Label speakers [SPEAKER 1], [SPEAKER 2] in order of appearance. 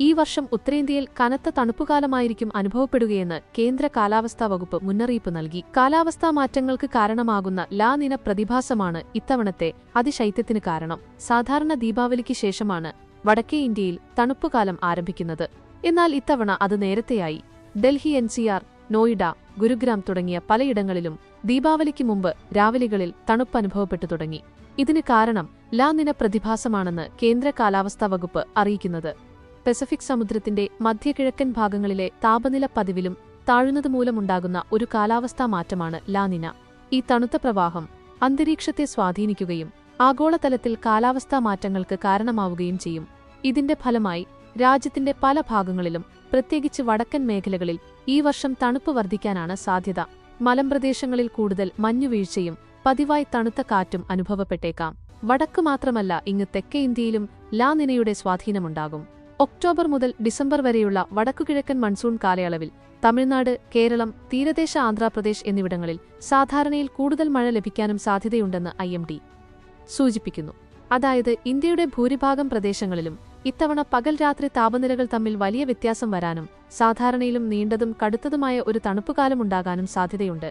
[SPEAKER 1] ഈ വർഷം ഉത്തരേന്ത്യയിൽ കനത്ത തണുപ്പുകാലമായിരിക്കും അനുഭവപ്പെടുകയെന്ന് കേന്ദ്ര കാലാവസ്ഥാ വകുപ്പ് മുന്നറിയിപ്പ് നൽകി. കാലാവസ്ഥാ മാറ്റങ്ങൾക്ക് കാരണമാകുന്ന ലാനിന പ്രതിഭാസമാണ് ഇത്തവണത്തെ അതിശൈത്യത്തിന് കാരണം. സാധാരണ ദീപാവലിക്ക് ശേഷമാണ് വടക്കേ ഇന്ത്യയിൽ തണുപ്പുകാലം ആരംഭിക്കുന്നത്. എന്നാൽ ഇത്തവണ അത് നേരത്തെയായി. ഡൽഹി എൻസിആർ നോയിഡ ഗുരുഗ്രാം തുടങ്ങിയ പലയിടങ്ങളിലും ദീപാവലിക്ക് മുമ്പ് രാവിലികളിൽ തണുപ്പ് അനുഭവപ്പെട്ടു തുടങ്ങി. ഇതിന് കാരണം ലാനിന പ്രതിഭാസമാണെന്ന് കേന്ദ്ര കാലാവസ്ഥാ വകുപ്പ് അറിയിക്കുന്നത്. പസഫിക് സമുദ്രത്തിന്റെ മധ്യകിഴക്കൻ ഭാഗങ്ങളിലെ താപനില പതിവിലും താഴുന്നത് മൂലമുണ്ടാകുന്ന ഒരു കാലാവസ്ഥാ മാറ്റമാണ് ലാനിന ഈ തണുത്ത പ്രവാഹം അന്തരീക്ഷത്തെ സ്വാധീനിക്കുകയും ആഗോളതലത്തിൽ കാലാവസ്ഥാ മാറ്റങ്ങൾക്ക് കാരണമാവുകയും ചെയ്യും. ഇതിന്റെ ഫലമായി രാജ്യത്തിന്റെ പല ഭാഗങ്ങളിലും പ്രത്യേകിച്ച് വടക്കൻ മേഖലകളിൽ ഈ വർഷം തണുപ്പ് വർദ്ധിക്കാനാണ് സാധ്യത. മലമ്പ്രദേശങ്ങളിൽ കൂടുതൽ മഞ്ഞുവീഴ്ചയും പതിവായി തണുത്ത കാറ്റും അനുഭവപ്പെട്ടേക്കാം. വടക്ക് മാത്രമല്ല ഇങ്ങ് തെക്കേ ഇന്ത്യയിലും ലാനിനയുടെ സ്വാധീനമുണ്ടാകും. ഒക്ടോബർ മുതൽ ഡിസംബർ വരെയുള്ള വടക്കുകിഴക്കൻ മൺസൂൺ കാലയളവിൽ തമിഴ്നാട് കേരളം തീരദേശ ആന്ധ്രാപ്രദേശ് എന്നിവിടങ്ങളിൽ സാധാരണയിൽ കൂടുതൽ മഴ ലഭിക്കാനും സാധ്യതയുണ്ടെന്ന് ഐ എം ഡി സൂചിപ്പിക്കുന്നു. അതായത് ഇന്ത്യയുടെ ഭൂരിഭാഗം പ്രദേശങ്ങളിലും ഇത്തവണ പകൽ രാത്രി താപനിലകൾ തമ്മിൽ വലിയ വ്യത്യാസം വരാനും സാധാരണയിലും നീണ്ടതും കടുത്തതുമായ ഒരു തണുപ്പുകാലം തണുപ്പുകാലമുണ്ടാകാനും സാധ്യതയുണ്ട്.